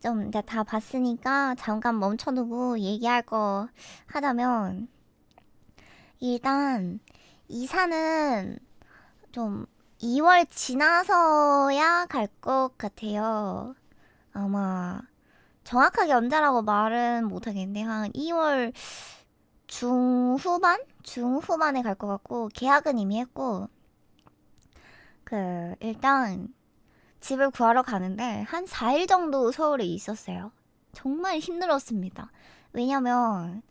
좀 이제 다 봤으니까 잠깐 멈춰두고 얘기할 거 하자면 일단 이사는 좀 2월 지나서야 갈 것 같아요. 아마 정확하게 언제라고 말은 못하겠는데 한 2월 중후반? 중후반에 갈 것 같고 계약은 이미 했고 그 일단 집을 구하러 가는데 한 4일 정도 서울에 있었어요. 정말 힘들었습니다. 왜냐면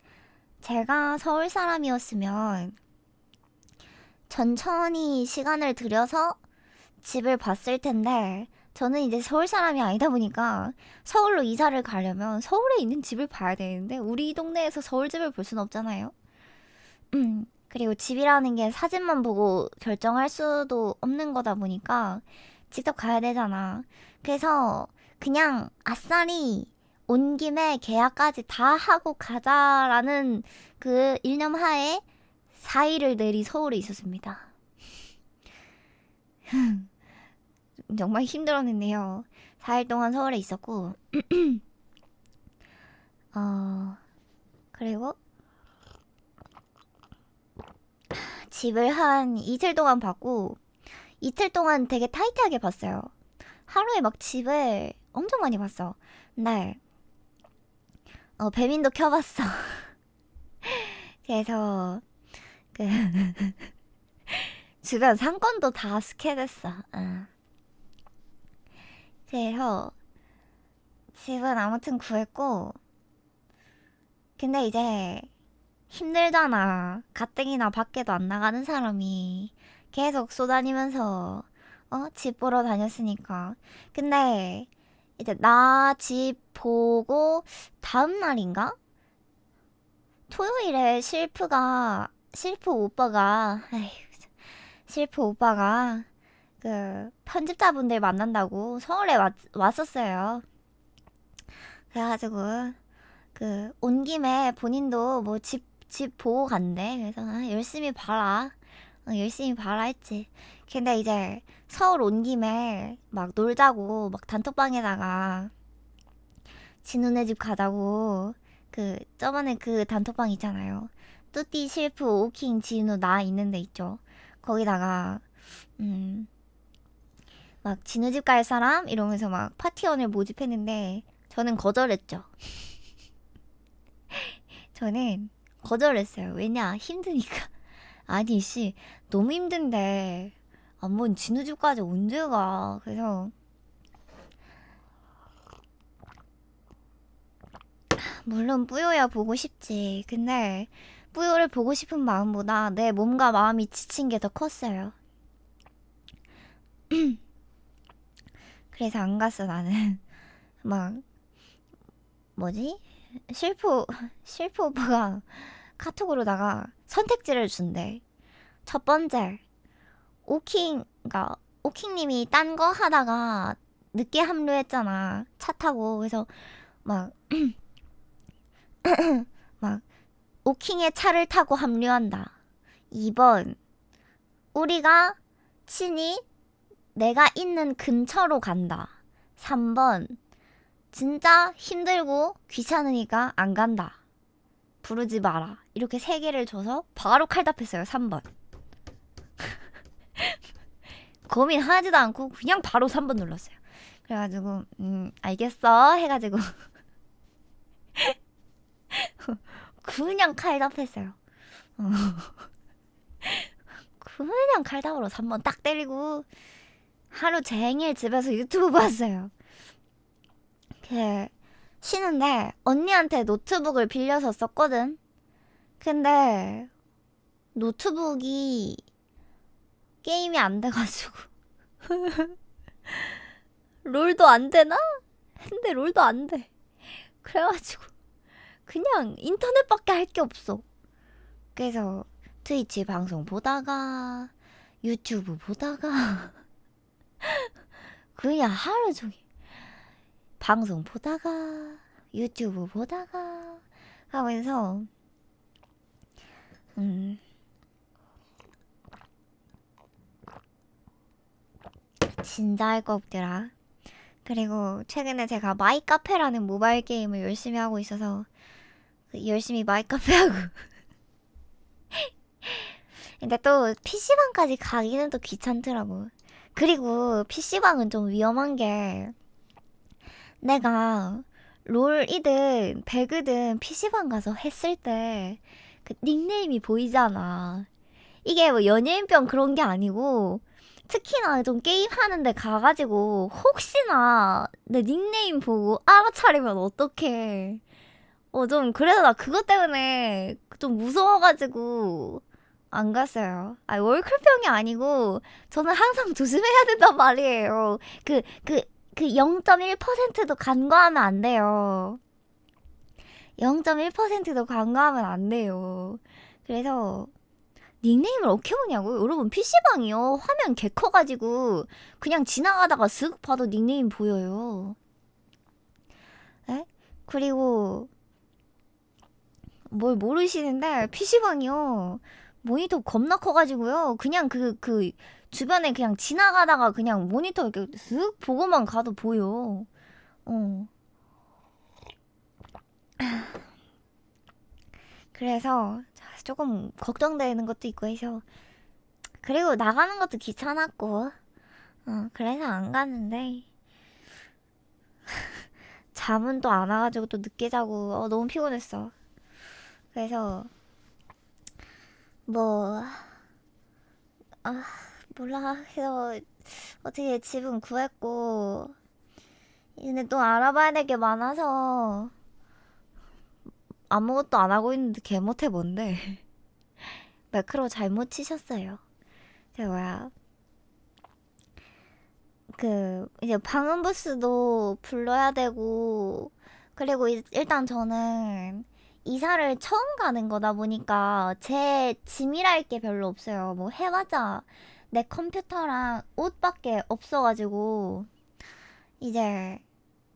제가 서울 사람이었으면 천천히 시간을 들여서 집을 봤을 텐데 저는 이제 서울 사람이 아니다 보니까 서울로 이사를 가려면 서울에 있는 집을 봐야 되는데 우리 동네에서 서울 집을 볼 수는 없잖아요. 음, 그리고 집이라는 게 사진만 보고 결정할 수도 없는 거다 보니까 직접 가야 되잖아. 그래서 그냥 아싸리 온 김에 계약까지 다 하고 가자라는 그 일념 하에 4일을 내리 서울에 있었습니다. 정말 힘들었는데요. 4일 동안 서울에 있었고, 어, 그리고 집을 한 이틀 동안 봤고, 이틀 동안 되게 타이트하게 봤어요. 하루에 막 집을 엄청 많이 봤어. 네. 어, 배민도 켜봤어. 그래서, 그, 주변 상권도 다 스캔했어. 어. 그래서, 집은 아무튼 구했고, 근데 이제, 힘들잖아. 가뜩이나 밖에도 안 나가는 사람이 계속 쏘다니면서, 어? 집 보러 다녔으니까. 근데, 이제 나 집 보고, 다음 날인가? 토요일에 실프가, 실프 오빠가, 에휴, 실프 오빠가, 그, 편집자분들 만난다고 서울에 왔, 왔었어요. 그래가지고, 그, 온 김에 본인도 뭐 집, 집 보고 간대. 그래서, 아, 열심히 봐라. 어, 열심히 봐라 했지. 근데 이제 서울 온 김에 막 놀자고 막 단톡방에다가 진우네 집 가자고 그 저번에 그 단톡방 있잖아요. 뚜띠 실프 오킹 진우 나 있는 데 있죠. 거기다가 음 막 진우 집 갈 사람 이러면서 막 파티원을 모집했는데 저는 거절했죠. 저는 거절했어요. 왜냐 힘드니까. 아니 씨 너무 힘든데 안본 진우 집까지 언제 가? 그래서 물론 뿌요야 보고 싶지. 근데 뿌요를 보고 싶은 마음보다 내 몸과 마음이 지친 게 더 컸어요. 그래서 안 갔어 나는. 막 뭐지? 실프 실프 오빠가 카톡으로다가 선택지를 준대. 첫 번째 오킹 그러니까 오킹님이 딴 거 하다가 늦게 합류했잖아. 차 타고. 그래서 막 막 오킹의 차를 타고 합류한다. 2번 우리가 친히 내가 있는 근처로 간다. 3번 진짜 힘들고 귀찮으니까 안 간다 부르지 마라 이렇게 세 개를 줘서 바로 칼답했어요 3번 고민 하지도 않고 그냥 바로 3번 눌렀어요. 그래가지고 음 알겠어 해가지고 그냥 칼답했어요. 어. 그냥 칼답으로 3번 딱 때리고 하루 종일 집에서 유튜브 봤어요. 그 쉬는데 언니한테 노트북을 빌려서 썼거든. 근데 노트북이 게임이 안 돼가지고 롤도 안 되나? 근데 롤도 안 돼. 그래가지고 그냥 인터넷밖에 할 게 없어. 그래서 트위치 방송 보다가 유튜브 보다가 그냥 하루 종일 방송 보다가 유튜브 보다가 하면서 음 진짜 할 거 없더라. 그리고 최근에 제가 마이 카페라는 모바일 게임을 열심히 하고 있어서 그 열심히 마이 카페 하고 근데 또 PC방까지 가기는 또 귀찮더라고. 그리고 PC방은 좀 위험한 게 내가 롤이든 배그든 PC방 가서 했을 때 그 닉네임이 보이잖아. 이게 뭐 연예인병 그런 게 아니고 특히나 좀 게임 하는데 가가지고 혹시나 내 닉네임 보고 알아차리면 어떡해. 어, 좀 그래서 나 그것 때문에 좀 무서워가지고 안 갔어요. 아, 월클병이 아니고 저는 항상 조심해야 된단 말이에요. 그, 그, 그 0.1%도 간과하면 안 돼요. 0.1%도 간과하면 안 돼요. 그래서 닉네임을 어떻게 보냐고요? 여러분 PC방이요. 화면 개 커가지고 그냥 지나가다가 쓱 봐도 닉네임 보여요. 에? 그리고 뭘 모르시는데 PC방이요. 모니터 겁나 커가지고요. 그냥 그, 그, 주변에 그냥 지나가다가 그냥 모니터 이렇게 쓱 보고만 가도 보여. 어. 그래서 조금 걱정되는 것도 있고 해서. 그리고 나가는 것도 귀찮았고. 어, 그래서 안 갔는데. 잠은 또 안 와가지고 또 늦게 자고, 어, 너무 피곤했어. 그래서, 뭐, 아, 몰라. 해서 어떻게 집은 구했고, 근데 또 알아봐야 될 게 많아서, 아무것도 안 하고 있는데 개 못해 뭔데. 매크로 잘못 치셨어요. 저 뭐야. 그, 이제 방음부스도 불러야 되고, 그리고 이- 일단 저는 이사를 처음 가는 거다 보니까 제 짐이랄 게 별로 없어요. 뭐 해봤자 내 컴퓨터랑 옷밖에 없어가지고 이제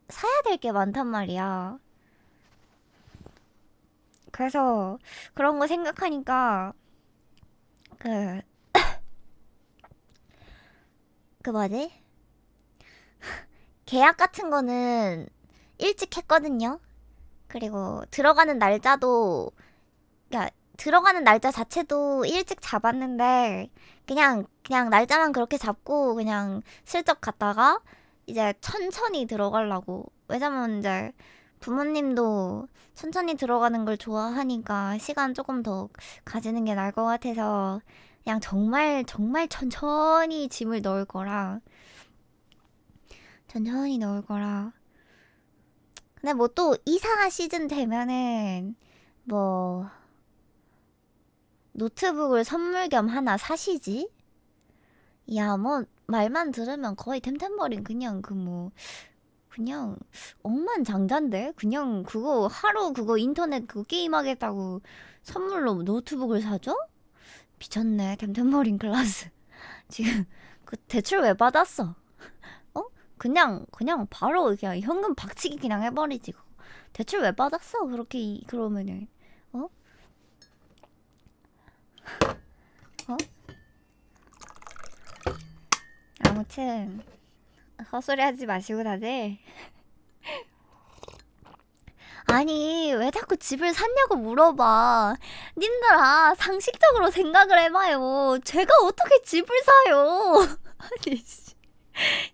사야 될 게 많단 말이야. 그래서 그런 거 생각하니까 그, 그 뭐지? 계약 같은 거는 일찍 했거든요. 그리고 들어가는 날짜도 그러니까 들어가는 날짜 자체도 일찍 잡았는데 그냥 그냥 날짜만 그렇게 잡고 그냥 슬쩍 갔다가 이제 천천히 들어가려고. 왜냐면 이제 부모님도 천천히 들어가는 걸 좋아하니까 시간 조금 더 가지는 게 나을 것 같아서 그냥 정말 정말 천천히 짐을 넣을 거라. 천천히 넣을 거라. 근데 뭐 또 이사 시즌 되면은 뭐 노트북을 선물 겸 하나 사시지? 야, 뭐 말만 들으면 거의 템템버린 그냥 그 뭐 그냥 억만장자인데 그냥 그거 하루 그거 인터넷 그거 게임 하겠다고 선물로 노트북을 사줘? 미쳤네 템템버린 클라스 지금 그 대출 왜 받았어? 어? 그냥 그냥 바로 그냥 현금 박치기 그냥 해버리지. 대출 왜 받았어 그렇게 이- 그러면은 어? 어? 아무튼 헛소리 하지 마시고 다들. 아니 왜 자꾸 집을 샀냐고 물어봐. 님들아 상식적으로 생각을 해봐요. 제가 어떻게 집을 사요? 아니 씨.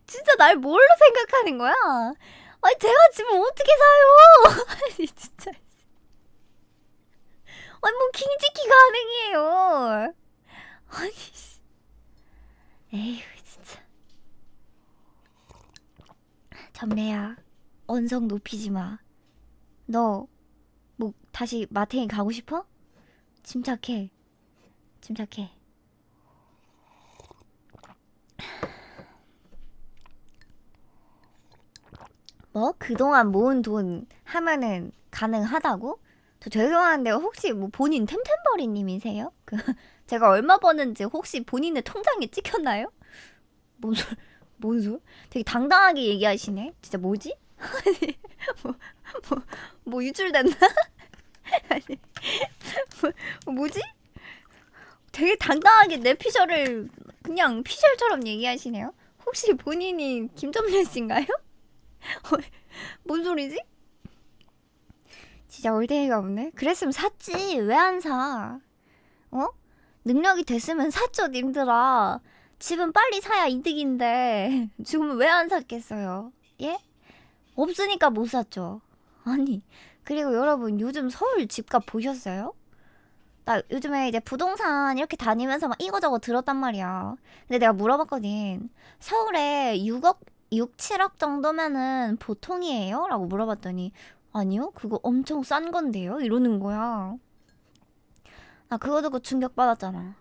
진짜 날 뭘로 생각하는 거야? 아니 제가 집을 어떻게 사요? 아니 진짜 아니 뭐 킹지키 가능해요 아니 씨. 에휴 진짜 점례야 언성 높이지 마. 너 뭐 다시 마탱이 가고 싶어? 침착해. 침착해. 뭐 그동안 모은 돈 하면은 가능하다고? 저 죄송한데 혹시 뭐 본인 템템버리님이세요? 그 제가 얼마 버는지 혹시 본인의 통장에 찍혔나요? 뭔 소리? 뭔 소리? 되게 당당하게 얘기하시네. 진짜 뭐지? 뭐, 뭐, 뭐 유출됐나? 아니 뭐, 뭐지? 되게 당당하게 내 피셜을 그냥 피셜처럼 얘기하시네요. 혹시 본인이 김점래 씨인가요? 뭔 소리지? 진짜 올데이가 없네. 그랬으면 샀지. 왜 안 사? 어? 능력이 됐으면 샀죠, 님들아. 집은 빨리 사야 이득인데 지금은 왜 안 샀겠어요? 예? 없으니까 못 샀죠. 아니 그리고 여러분 요즘 서울 집값 보셨어요? 나 요즘에 이제 부동산 이렇게 다니면서 막 이거저거 들었단 말이야. 근데 내가 물어봤거든. 서울에 6억, 6, 7억 정도면은 보통이에요? 라고 물어봤더니 아니요, 그거 엄청 싼 건데요? 이러는 거야. 나 그거 듣고 충격받았잖아.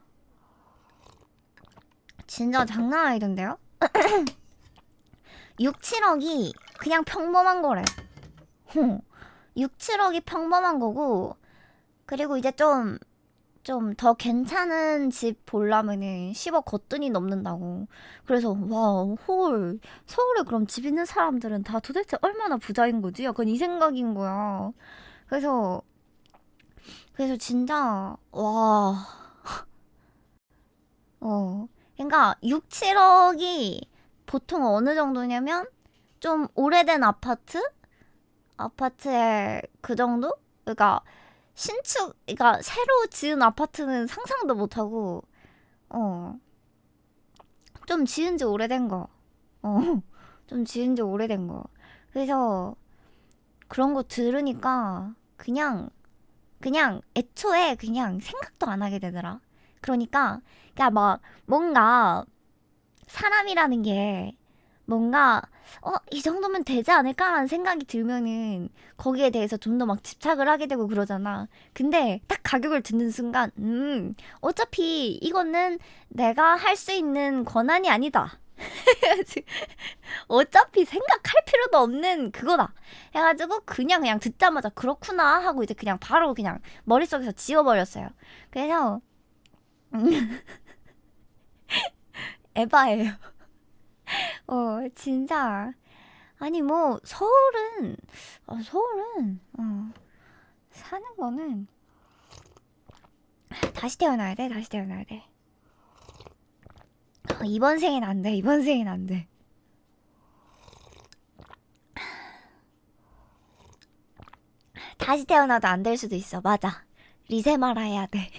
진짜 장난 아니던데요? 6, 7억이 그냥 평범한 거래. 6, 7억이 평범한 거고, 그리고 이제 좀, 좀 더 괜찮은 집 보려면은 10억 거뜬히 넘는다고. 그래서, 와, 홀, 서울에 그럼 집 있는 사람들은 다 도대체 얼마나 부자인 거지? 약간 이 생각인 거야. 그래서, 그래서 진짜, 와. 어. 그러니까 6, 7억이 보통 어느 정도냐면 좀 오래된 아파트? 아파트에 그 정도? 그러니까 신축, 그러니까 새로 지은 아파트는 상상도 못 하고, 어, 좀 지은 지 오래된 거, 어, 좀 지은 지 오래된 거. 그래서 그런 거 들으니까 그냥, 그냥 애초에 그냥 생각도 안 하게 되더라. 그러니까, 그러니까 막 뭔가 사람이라는 게 뭔가 어, 이 정도면 되지 않을까라는 생각이 들면은 거기에 대해서 좀 더 막 집착을 하게 되고 그러잖아. 근데 딱 가격을 듣는 순간, 음, 어차피 이거는 내가 할 수 있는 권한이 아니다. 어차피 생각할 필요도 없는 그거다. 해가지고 그냥 그냥 듣자마자 그렇구나 하고 이제 그냥 바로 그냥 머릿속에서 지워버렸어요. 그래서, 음, 에바예요. 어, 진짜. 아니, 뭐, 서울은, 어, 서울은, 어, 사는 거는, 다시 태어나야 돼, 다시 태어나야 돼. 어, 이번 생엔 안 돼, 이번 생엔 안 돼. 다시 태어나도 안 될 수도 있어, 맞아. 리세마라 해야 돼.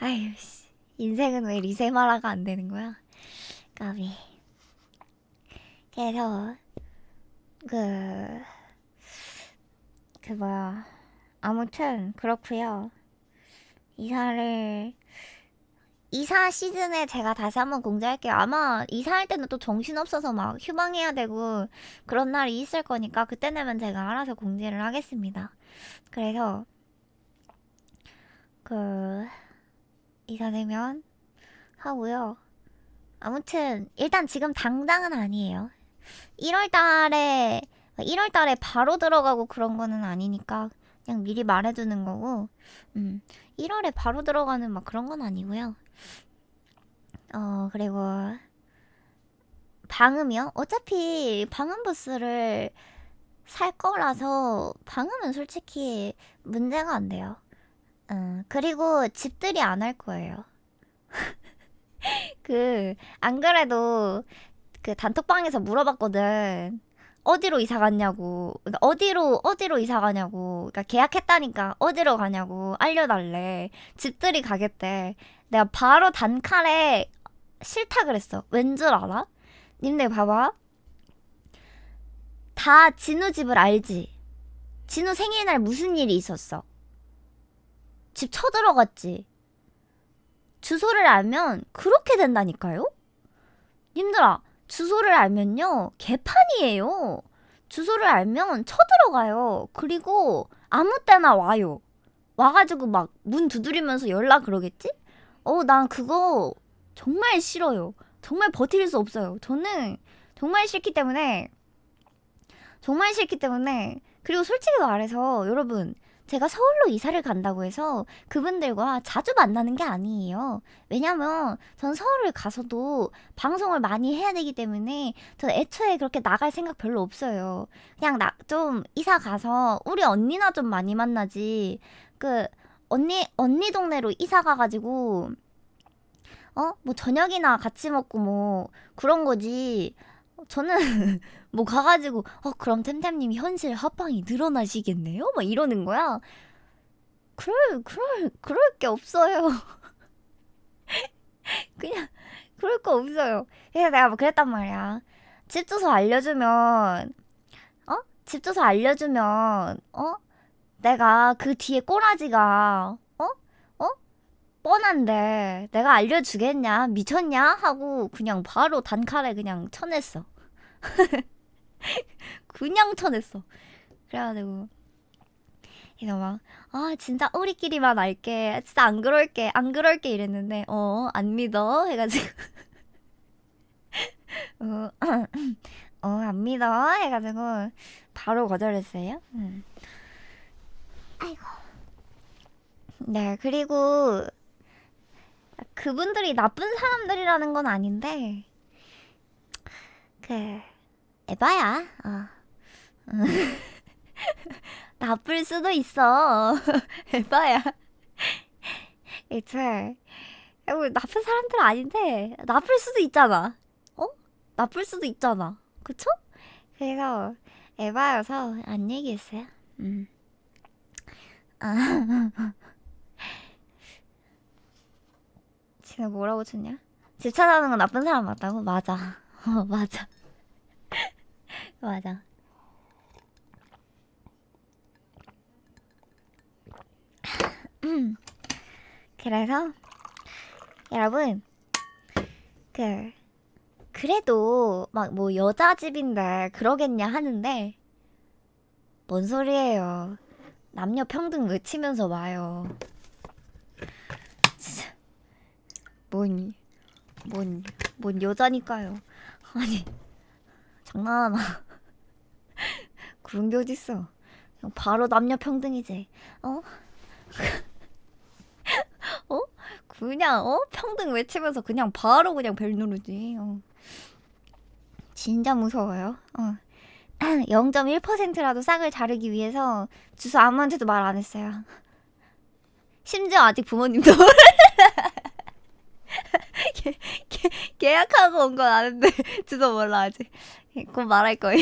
아유, 씨. 인생은 왜 리세마라가 안 되는 거야? 까비. 그래서 그, 그 뭐야. 아무튼 그렇고요. 이사를 이사 시즌에 제가 다시 한번 공지할게요. 아마 이사할 때는 또 정신 없어서 막 휴방해야 되고 그런 날이 있을 거니까 그때 되면 제가 알아서 공지를 하겠습니다. 그래서 그 이사 되면 하고요. 아무튼 일단 지금 당장은 아니에요. 1월 달에 1월 달에 바로 들어가고 그런 거는 아니니까 그냥 미리 말해두는 거고 음 1월에 바로 들어가는 막 그런 건 아니고요. 어 그리고 방음이요? 어차피 방음 부스를 살 거라서 방음은 솔직히 문제가 안 돼요. 음, 그리고 집들이 안 할 거예요. 그, 안 그래도 그 단톡방에서 물어봤거든. 어디로 이사 갔냐고. 그러니까 어디로, 어디로 이사 가냐고. 그러니까 계약했다니까 어디로 가냐고 알려달래. 집들이 가겠대. 내가 바로 단칼에 싫다 그랬어. 왠 줄 알아? 님들 봐봐. 다 진우 집을 알지? 진우 생일날 무슨 일이 있었어? 집 쳐들어갔지? 주소를 알면 그렇게 된다니까요? 님들아, 주소를 알면요, 개판이에요. 주소를 알면 쳐들어가요. 그리고 아무 때나 와요. 와가지고 막 문 두드리면서 연락 그러겠지? 어, 난 그거 정말 싫어요. 정말 버틸 수 없어요. 저는 정말 싫기 때문에, 정말 싫기 때문에, 그리고 솔직히 말해서 여러분, 제가 서울로 이사를 간다고 해서 그분들과 자주 만나는 게 아니에요. 왜냐면 전 서울을 가서도 방송을 많이 해야 되기 때문에 저 애초에 그렇게 나갈 생각 별로 없어요. 그냥 나 좀 이사 가서 우리 언니나 좀 많이 만나지. 그 언니 언니 동네로 이사 가가지고 어 뭐 저녁이나 같이 먹고 뭐 그런 거지. 저는 뭐 가가지고 어 그럼 템템님이 현실 합방이 늘어나시겠네요? 막 이러는 거야. 그럴 그럴 그럴 게 없어요. 그냥 그럴 거 없어요. 그래서 내가 뭐 그랬단 말이야. 집 주소 알려주면 어? 집 주소 알려주면 어? 내가 그 뒤에 꼬라지가 어? 어? 뻔한데 내가 알려주겠냐? 미쳤냐? 하고 그냥 바로 단칼에 그냥 쳐냈어. 그냥 쳐냈어. 그래가지고 그래서 막 아 진짜 우리끼리만 알게 진짜 안 그럴게 안 그럴게 이랬는데 어 안 믿어 해가지고 어, 어, 안 믿어 해가지고 바로 거절했어요. 음. 아이고. 네 그리고 그분들이 나쁜 사람들이라는 건 아닌데 그 에바야. 어. 나쁠 수도 있어. 에바야. 애초에 뭐 나쁜 사람들 아닌데 나쁠 수도 있잖아. 어? 나쁠 수도 있잖아. 그쵸? 그래서 에바여서 안 얘기했어요. 음. 아. 지금 뭐라고 쳤냐? 집 찾아오는 건 나쁜 사람 맞다고? 맞아. 어, 맞아. 맞아. 그래서 여러분 그 그래도 막 뭐 여자 집인데 그러겠냐 하는데 뭔 소리예요. 남녀 평등 외치면서 와요. 진짜 뭔, 뭔, 뭔 여자니까요. 아니 장난하나? 그런 게 어딨어? 바로 남녀 평등이지. 어? 어? 그냥 어 평등 외치면서 그냥 바로 그냥 벨 누르지. 어. 진짜 무서워요. 어. 0.1%라도 싹을 자르기 위해서 주소 아무한테도 말 안 했어요. 심지어 아직 부모님도. 계- 계- 계약하고 온 건 아는데 주소 몰라 아직. 곧 말할 거예요.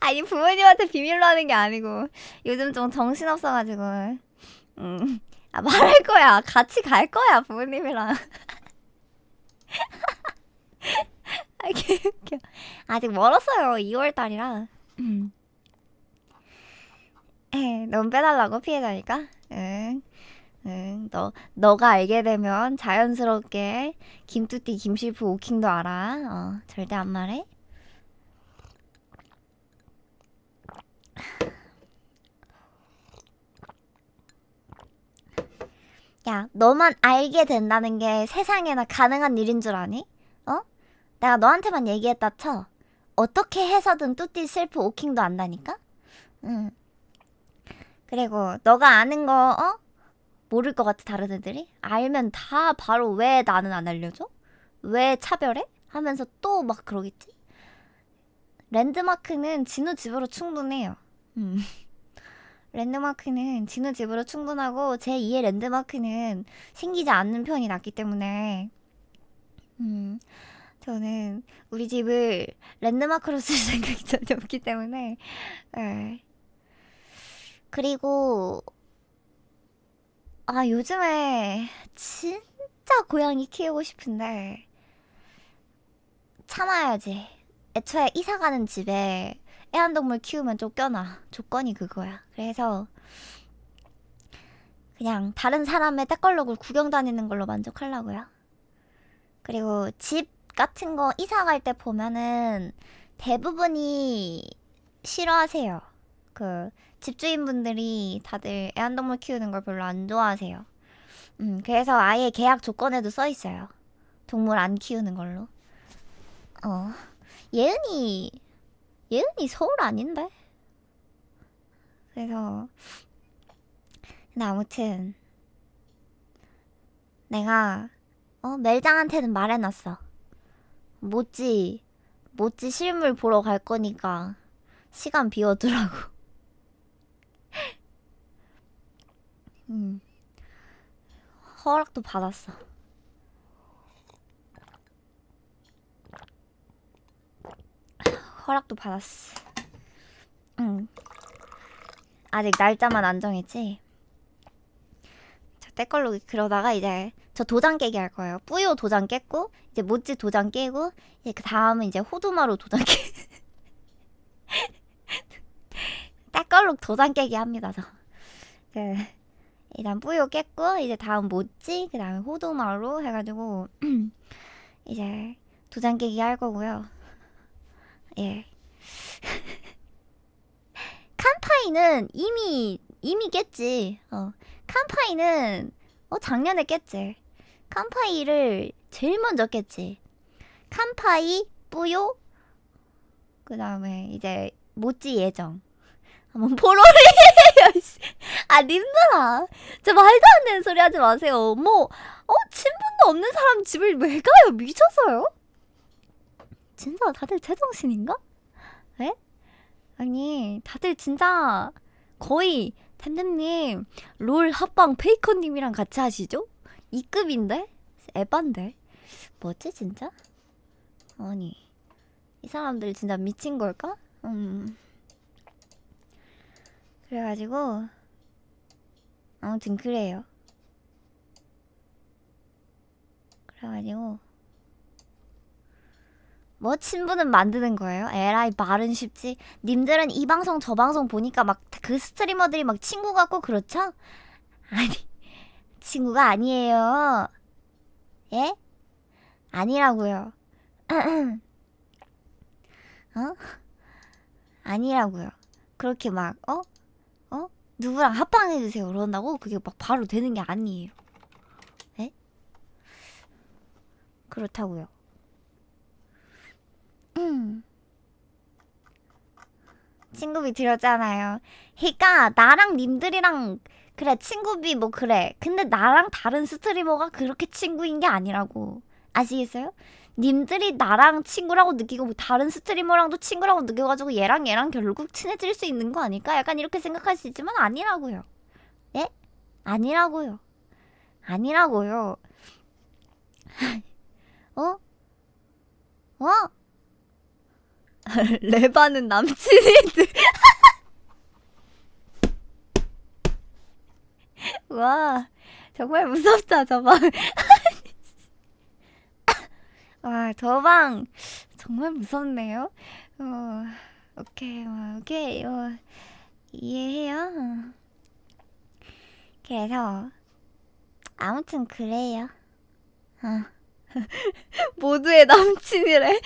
아니 부모님한테 비밀로 하는 게 아니고 요즘 좀 정신 없어가지고 음. 아, 말할 거야. 같이 갈 거야, 부모님이랑. 아, 개웃겨. 아직 멀었어요. 2월 달이라. 음. 에, 넌 빼달라고 피해자니까? 응. 응. 너, 너가 알게 되면 자연스럽게 김뚜띠, 김실프, 오킹도 알아. 어, 절대 안 말해. 야, 너만 알게 된다는 게 세상에나 가능한 일인 줄 아니? 어? 내가 너한테만 얘기했다 쳐. 어떻게 해서든 뚜띠 실프 오킹도 안다니까? 응. 그리고 너가 아는 거, 어? 모를 것 같아, 다른 애들이? 알면 다 바로 왜 나는 안 알려줘? 왜 차별해? 하면서 또 막 그러겠지? 랜드마크는 진우 집으로 충분해요. 음. 랜드마크는 진우 집으로 충분하고 제 2의 랜드마크는 생기지 않는 편이 낫기 때문에. 음 저는 우리 집을 랜드마크로 쓸 생각이 전혀 없기 때문에. 예. 그리고 아 요즘에 진짜 고양이 키우고 싶은데 참아야지. 애초에 이사 가는 집에 애완동물 키우면 쫓겨나. 조건이 그거야. 그래서 그냥 다른 사람의 떼걸럭을 구경 다니는 걸로 만족하려고요. 그리고 집 같은 거 이사 갈 때 보면은 대부분이 싫어하세요. 그 집주인분들이 다들 애완동물 키우는 걸 별로 안 좋아하세요. 음, 그래서 아예 계약 조건에도 써 있어요. 동물 안 키우는 걸로. 어. 예은이 예은이 서울 아닌데? 그래서 근데 아무튼 내가 어 멜장한테는 말해놨어. 모찌 모찌 실물 보러 갈 거니까 시간 비워두라고. 음 허락도 받았어. 허락도 받았어. 응. 아직 날짜만 안 정했지. 저 때걸로 그러다가 이제 저 도장 깨기 할 거예요. 뿌요 도장 깼고 이제 모찌 도장 깨고 이제 그 다음은 이제 호두마루 도장 깨. 때걸로 도장 깨기 합니다 저. 그 일단 뿌요 깼고 이제 다음 모찌 그 다음에 호두마루 해가지고 이제 도장 깨기 할 거고요. 예. 칸파이는 이미 이미 깼지. 어. 칸파이는 어 작년에 깼지. 칸파이를 제일 먼저 깼지. 칸파이 뿌요 그다음에 이제 모찌 예정. 한번 보러를. 아 님들아, 저 말도 안 되는 소리 하지 마세요. 뭐 어? 친분도 없는 사람 집을 왜 가요? 미쳤어요? 진짜 다들 제정신인가? 에? 아니 다들 진짜 거의 템템님 롤 합방 페이커님이랑 같이 하시죠? 2급인데? 에반데? 뭐지 진짜? 아니 이 사람들 진짜 미친 걸까? 음 그래가지고 아무튼 그래요 그래가지고 뭐 친분은 만드는 거예요? 에라이 말은 쉽지. 님들은 이 방송 저 방송 보니까 막 그 스트리머들이 막 친구 같고 그렇죠? 아니 친구가 아니에요. 예? 아니라고요. 어? 아니라고요. 그렇게 막 어? 어? 누구랑 합방해 주세요 그런다고 그게 막 바로 되는 게 아니에요. 예? 그렇다고요. 음. 친구비 드렸잖아요. 그니까 나랑 님들이랑 그래 친구비 뭐 그래. 근데 나랑 다른 스트리머가 그렇게 친구인 게 아니라고. 아시겠어요? 님들이 나랑 친구라고 느끼고 뭐 다른 스트리머랑도 친구라고 느껴가지고 얘랑 얘랑 결국 친해질 수 있는 거 아닐까? 약간 이렇게 생각할 수 있지만 아니라고요. 예? 아니라고요. 아니라고요. 어? 어? 레바는 남친이들. 와, 정말 무섭다, 저 방. 와, 저 방 정말 무섭네요. 어, 오케이, 어, 오케이, 어, 이해해요. 어. 그래서 아무튼 그래요. 어. 모두의 남친이래.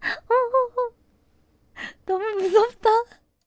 너무 무섭다.